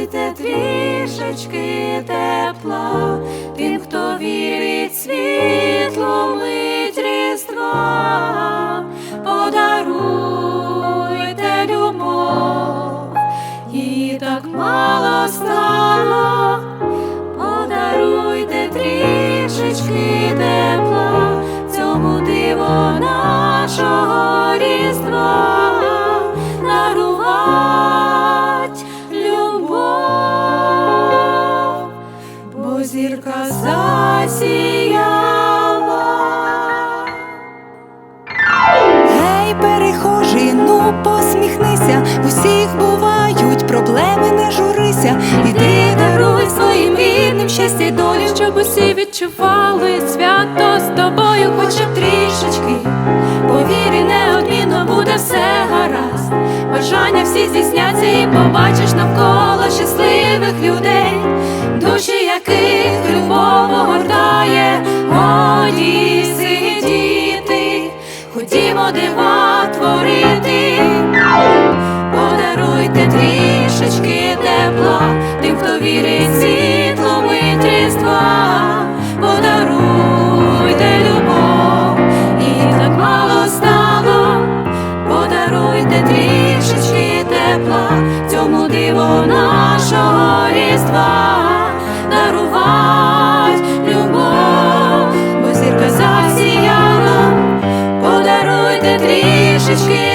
Подаруйте трішечки тепла тим, хто вірить світло мить Різдва. Подаруйте любов, її так мало стало. Подаруйте трішечки тепла цьому диво нашого зірка засіяла. Гей, перехожий, ну посміхнися, усіх бувають проблеми, не журися. Іди даруй своїм рідним щастя й долі, щоб усі відчували свято з тобою, хоча б трішечки. Повірі, неодмінно буде все гаразд. Бажання всі здійсняться і побачиш навколо щасливих людей, годі сидіти, ходімо дива творити. Подаруйте трішечки тепла тим, хто вірить світло мить Різдва. Подаруйте любов, і так мало стало. Подаруйте трішечки тепла цьому диво нашого Різдва. Подаруйте